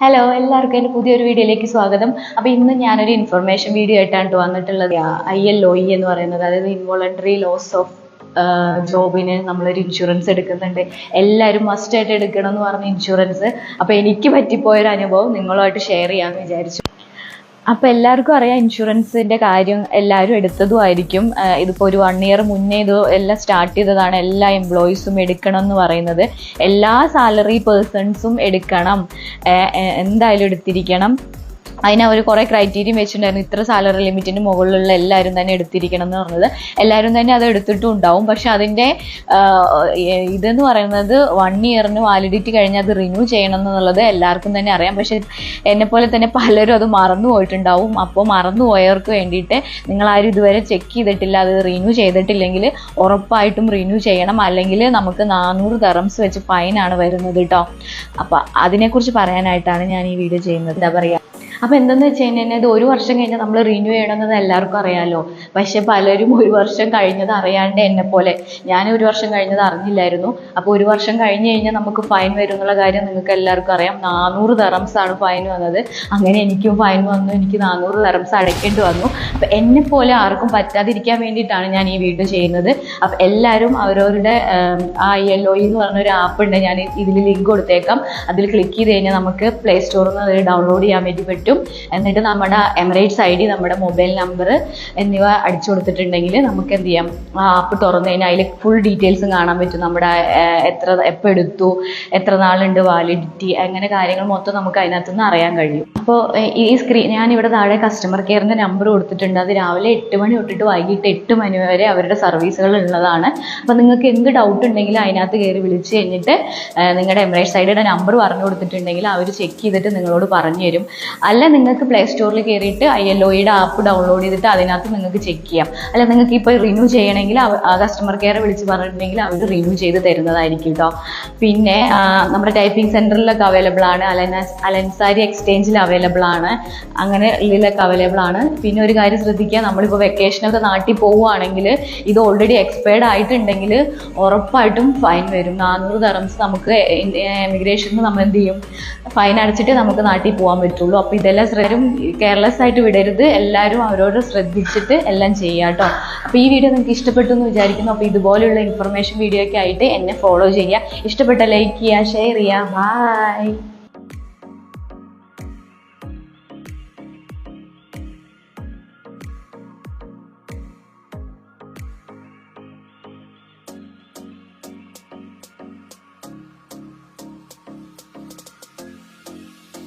Hello എല്ലാവർക്കും എന്റെ പുതിയൊരു വീഡിയോയിലേക്ക് സ്വാഗതം. അപ്പോൾ ഇന്ന് ഞാനൊരു ഇൻഫർമേഷൻ വീഡിയോ ആയിട്ടാണ് ട്ടോ വന്നിട്ടുള്ളത്. ഐ എൽ ഒ ഇ എന്ന് പറയുന്നത്. അതായത് ഇൻവോളണ്ടറി ലോസ് ഓഫ് ജോബിന് നമ്മളൊരു ഇൻഷുറൻസ് എടുക്കുന്നുണ്ട്. എല്ലാവരും മസ്റ്റായിട്ട് എടുക്കണം എന്ന് പറഞ്ഞ ഇൻഷുറൻസ് അപ്പോൾ എനിക്ക് പറ്റിപ്പോയൊരു അനുഭവം നിങ്ങളുമായിട്ട് ഷെയർ ചെയ്യാമെന്ന് വിചാരിച്ചു. അപ്പോൾ എല്ലാവർക്കും അറിയാം ഇൻഷുറൻസിന്റെ കാര്യം എല്ലാവരും എടുത്തതും ആയിരിക്കും. ഇതിപ്പോൾ ഒരു വൺ ഇയർ മുന്നേ ഇത് എല്ലാം സ്റ്റാർട്ട് ചെയ്തതാണ്. എല്ലാ എംപ്ലോയീസും എടുക്കണം എന്ന് പറയുന്നത്. എല്ലാ സാലറി പേഴ്സൺസും എടുക്കണം. എന്തായാലും എടുത്തിരിക്കണം. അതിന് അവർ കുറേ ക്രൈറ്റീരിയം വെച്ചിട്ടുണ്ടായിരുന്നു. ഇത്ര സാലറി ലിമിറ്റിന് മുകളിലുള്ള എല്ലാവരും തന്നെ എടുത്തിരിക്കണം എന്ന് പറഞ്ഞത്. എല്ലാവരും തന്നെ അത് എടുത്തിട്ടും ഉണ്ടാവും. പക്ഷെ അതിന്റെ ഇതെന്ന് പറയുന്നത് വൺ ഇയറിന് വാലിഡിറ്റി കഴിഞ്ഞ് അത് റിന്യൂ ചെയ്യണം എന്നുള്ളത് എല്ലാവർക്കും തന്നെ അറിയാം. പക്ഷെ എന്നെ പോലെ തന്നെ പലരും അത് മറന്നു പോയിട്ടുണ്ടാവും. അപ്പോൾ മറന്നു പോയവർക്ക് വേണ്ടിയിട്ട് നിങ്ങൾ ആരും ഇതുവരെ ചെക്ക് ചെയ്തിട്ടില്ല അത് റിന്യൂ ചെയ്തിട്ടില്ലെങ്കിൽ ഉറപ്പായിട്ടും റിന്യൂ ചെയ്യണം. അല്ലെങ്കിൽ നമുക്ക് നാനൂറ് തെറംസ് വെച്ച് ഫൈനാണ് വരുന്നത് കേട്ടോ അപ്പം അതിനെക്കുറിച്ച് പറയാനായിട്ടാണ് ഞാൻ ഈ വീഡിയോ ചെയ്യുന്നത്. എന്താ പറയുക അപ്പോൾ എന്തെന്ന് വെച്ച് കഴിഞ്ഞാൽ ഇത് ഒരു വർഷം കഴിഞ്ഞാൽ നമ്മൾ റിന്യൂ ചെയ്യണമെന്ന് എല്ലാവർക്കും അറിയാമല്ലോ പക്ഷേ പലരും ഒരു വർഷം കഴിഞ്ഞത് അറിയാണ്ട് എന്നെ പോലെ. ഞാൻ ഒരു വർഷം കഴിഞ്ഞത് അറിഞ്ഞില്ലായിരുന്നു. അപ്പോൾ ഒരു വർഷം കഴിഞ്ഞ് കഴിഞ്ഞാൽ നമുക്ക് ഫൈൻ വരും എന്നുള്ള കാര്യം നിങ്ങൾക്ക് എല്ലാവർക്കും അറിയാം. നാനൂറ് ആണ് ഫൈൻ വന്നത്. അങ്ങനെ എനിക്കും ഫൈൻ വന്നു. എനിക്ക് നാനൂറ് തെറംസ് അടയ്ക്കേണ്ടി വന്നു. അപ്പോൾ എന്നെ പോലെ ആർക്കും പറ്റാതിരിക്കാൻ വേണ്ടിയിട്ടാണ് ഞാൻ ഈ വീഡിയോ ചെയ്യുന്നത്. അപ്പോൾ എല്ലാവരും അവരവരുടെ ആ എൽ ഒ എന്ന് പറഞ്ഞൊരു ആപ്പ് ഉണ്ട്. ഞാൻ ഇതിൽ ലിങ്ക് കൊടുത്തേക്കാം. അതിൽ ക്ലിക്ക് ചെയ്ത് കഴിഞ്ഞാൽ നമുക്ക് പ്ലേ സ്റ്റോറിൽ നിന്ന് അത് ഡൗൺലോഡ് ചെയ്യാൻ വേണ്ടി പറ്റും. എന്നിട്ട് നമ്മുടെ എമിറേറ്റ്സ് ഐ ഡി നമ്മുടെ മൊബൈൽ നമ്പർ എന്നിവ അടിച്ചു കൊടുത്തിട്ടുണ്ടെങ്കിൽ നമുക്ക് എന്ത് ചെയ്യാം? ആ ആപ്പ് തുറന്നു കഴിഞ്ഞാൽ അതിൽ ഫുൾ ഡീറ്റെയിൽസും കാണാൻ പറ്റും. നമ്മുടെ എത്ര എപ്പോൾ എടുത്തു എത്ര നാളുണ്ട് വാലിഡിറ്റി അങ്ങനെ കാര്യങ്ങൾ മൊത്തം നമുക്ക് അതിനകത്ത് നിന്ന് അറിയാൻ കഴിയും. അപ്പോൾ ഈ സ്ക്രീൻ ഞാൻ ഇവിടെ താഴെ കസ്റ്റമർ കെയറിന്റെ നമ്പർ കൊടുത്തിട്ടുണ്ട്. അത് രാവിലെ എട്ട് മണി തൊട്ടിട്ട് വൈകിട്ട് എട്ട് മണി വരെ അവരുടെ സർവീസുകൾ ഉള്ളതാണ്. അപ്പോൾ നിങ്ങൾക്ക് എന്ത് ഡൗട്ട് ഉണ്ടെങ്കിലും അതിനകത്ത് കയറി വിളിച്ച് കഴിഞ്ഞിട്ട് നിങ്ങളുടെ എമിറേറ്റ്സ് ഐഡിയുടെ നമ്പർ പറഞ്ഞു കൊടുത്തിട്ടുണ്ടെങ്കിൽ അവർ ചെക്ക് ചെയ്തിട്ട് നിങ്ങളോട് പറഞ്ഞു തരും അല്ല നിങ്ങൾക്ക് പ്ലേ സ്റ്റോറിൽ കയറിയിട്ട് ഐ എൽ ഒയുടെ ആപ്പ് ഡൗൺലോഡ് ചെയ്തിട്ട് അതിനകത്ത് നിങ്ങൾക്ക് ചെക്ക് ചെയ്യാം. അല്ല നിങ്ങൾക്ക് ഇപ്പോൾ റിന്യൂ ചെയ്യണമെങ്കിൽ ആ കസ്റ്റമർ കെയർ വിളിച്ച് പറഞ്ഞിട്ടുണ്ടെങ്കിൽ അവർ റിന്യൂ ചെയ്ത് തരുന്നതായിരിക്കും കേട്ടോ പിന്നെ നമ്മുടെ ടൈപ്പിംഗ് സെന്ററിലൊക്കെ അവൈലബിൾ ആണ്. അലൻ അലൻസാരി എക്സ്ചേഞ്ചിൽ അവൈലബിൾ ആണ്. അങ്ങനെ ഇതിലൊക്കെ അവൈലബിൾ ആണ്. പിന്നെ ഒരു കാര്യം ശ്രദ്ധിക്കുക നമ്മളിപ്പോൾ വെക്കേഷനൊക്കെ നാട്ടിൽ പോവുകയാണെങ്കിൽ ഇത് ഓൾറെഡി എക്സ്പയർഡ് ആയിട്ടുണ്ടെങ്കിൽ ഉറപ്പായിട്ടും ഫൈൻ വരും. നാനൂറ് തറംസ് നമുക്ക് എമിഗ്രേഷനിൽ നമ്മൾ എന്ത് ചെയ്യും? ഫൈൻ അടച്ചിട്ട് നമുക്ക് നാട്ടിൽ പോകാൻ പറ്റുള്ളൂ. അപ്പോൾ ഇതെല്ലാം ശ്രദ്ധരും കെയർലെസ് ആയിട്ട് വിടരുത്. എല്ലാവരും അവരോട് ശ്രദ്ധിച്ചിട്ട് എല്ലാം ചെയ്യുക കേട്ടോ അപ്പോൾ ഈ വീഡിയോ നിങ്ങൾക്ക് ഇഷ്ടപ്പെട്ടു എന്ന് വിചാരിക്കുന്നു. അപ്പോൾ ഇതുപോലെയുള്ള ഇൻഫർമേഷൻ വീഡിയോ ഒക്കെ ആയിട്ട് എന്നെ ഫോളോ ചെയ്യുക. ഇഷ്ടപ്പെട്ട ലൈക്ക് ചെയ്യുക ഷെയർ ചെയ്യുക. ബൈ